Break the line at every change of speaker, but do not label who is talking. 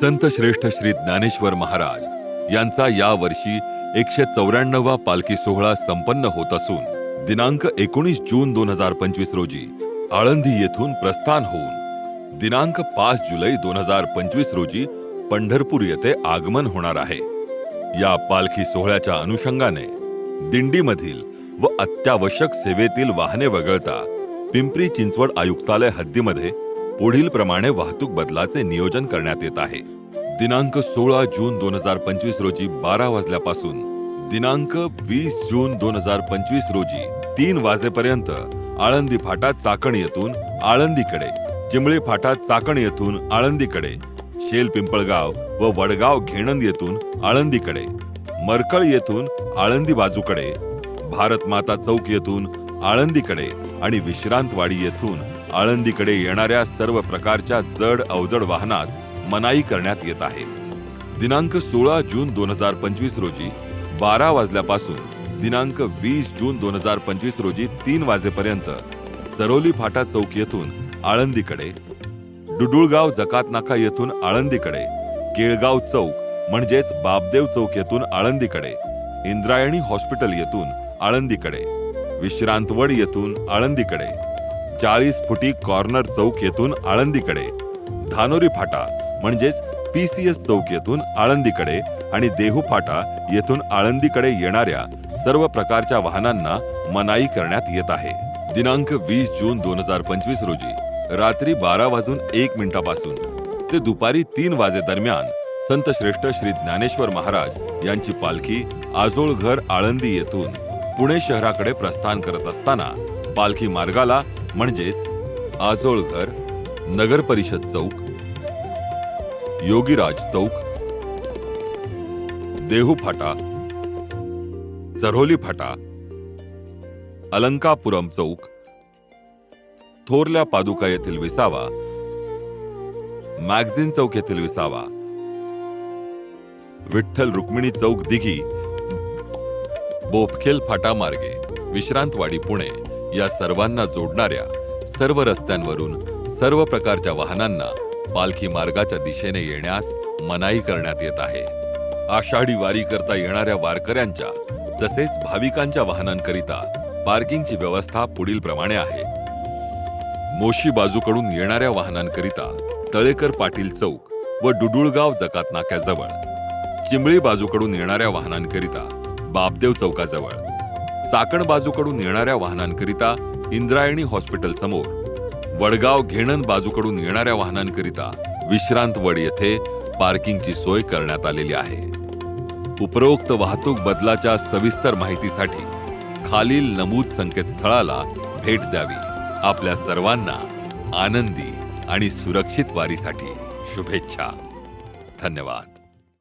संत श्रेष्ठ श्री ज्ञानेश्वर महाराज यांचा या वर्षी एकशे चौऱ्याण्णवा पालखी सोहळा संपन्न होत असून दिनांक एकोणीस जून दोन हजार पंचवीस रोजी आळंदी येथून प्रस्थान होऊन दिनांक पाच जुलै दोन हजार पंचवीस रोजी पंढरपूर येथे आगमन होणार आहे. या पालखी सोहळ्याच्या अनुषंगाने दिंडीमधील व अत्यावश्यक सेवेतील वाहने वगळता पिंपरी चिंचवड आयुक्तालय हद्दीमध्ये पुढील प्रमाणे वाहतूक बदलाचे नियोजन करण्यात येत आहे. दिनांक सोळा जून दोन हजार पंचवीस रोजी बारा वाजल्यापासून दिनांक वीस जून दोन हजार पंचवीस रोजी तीन वाजेपर्यंत आळंदी फाटा चाकण येथून आळंदीकडे चिंबळी फाटा चाकण येथून आळंदीकडे शेल पिंपळगाव व वडगाव घेणंद येथून आळंदीकडे मरकळ येथून आळंदी बाजूकडे भारत माता चौक येथून आळंदीकडे आणि विश्रांतवाडी येथून आळंदीकडे येणाऱ्या सर्व प्रकारच्या जड अवजड वाहनास मनाई करण्यात येत आहे. दिनांक सोळा जून दोन हजार पंचवीस रोजी बारा वाजल्यापासून दिनांक वीस जून दोन हजार पंचवीस रोजी तीन वाजेपर्यंत चरोली फाटा चौक येथून आळंदीकडे डुडुळगाव जकात नाका येथून आळंदीकडे केळगाव चौक म्हणजेच बाबदेव चौक येथून आळंदीकडे इंद्रायणी हॉस्पिटल येथून आळंदीकडे विश्रांतवड येथून आळंदीकडे. चाळीस फुटी कॉर्नर चौक येथून आळंदीकडे. धानोरी फाटा म्हणजेच पीसीएस चौक येथून आळंदीकडे आणि देहू फाटा येथून आळंदीकडे येणाऱ्या सर्व प्रकारच्या वाहनांना मनाई करण्यात येत आहे. दिनांक वीस जून दोन हजार पंचवीस रोजी रात्री बारा वाजून एक मिनिटापासून ते दुपारी तीन वाजेदरम्यान संत श्रेष्ठ श्री ज्ञानेश्वर महाराज यांची पालखी आजोळघर आळंदी येथून पुणे शहराकडे प्रस्थान करत असताना पालखी मार्गाला म्हणजेच आजोळघर नगर परिषद चौक योगीराज चौक देहू फाटा चरोली फाटा अलंकापुरम चौक थोरल्या पादुका येथील विसावा मॅगझिन चौक येथील विसावा विठ्ठल रुक्मिणी चौक दिघी बोपखेल फाटा मार्गे विश्रांतवाडी पुणे. या सर्वांना जोडणाऱ्या सर्व रस्त्यांवरून सर्व प्रकारच्या वाहनांना पालखी मार्गाच्या दिशेने येण्यास मनाई करण्यात येत आहे. आषाढी वारी करता येणाऱ्या वारकऱ्यांच्या तसेच भाविकांच्या वाहनांकरिता पार्किंगची व्यवस्था पुढील प्रमाणे आहे. मोशी बाजूकडून येणाऱ्या वाहनांकरिता तळेकर पाटील चौक व डुडुळगाव जकात नाक्याजवळ चिंबळी बाजूकडून येणाऱ्या वाहनांकरिता बापदेव चौकाजवळ चाकण बाजूकडून येणाऱ्या वाहनांकरिता इंद्रायणी हॉस्पिटल समोर. वडगाव घेणन बाजूकडून येणाऱ्या वाहनांकरिता विश्रांतवड येथे पार्किंगची सोय करण्यात आलेली आहे. उपरोक्त वाहतूक बदलाच्या सविस्तर माहितीसाठी खालील नमूद संकेतस्थळाला भेट द्यावी. आपल्या सर्वांना आनंदी आणि सुरक्षित वारीसाठी शुभेच्छा. धन्यवाद.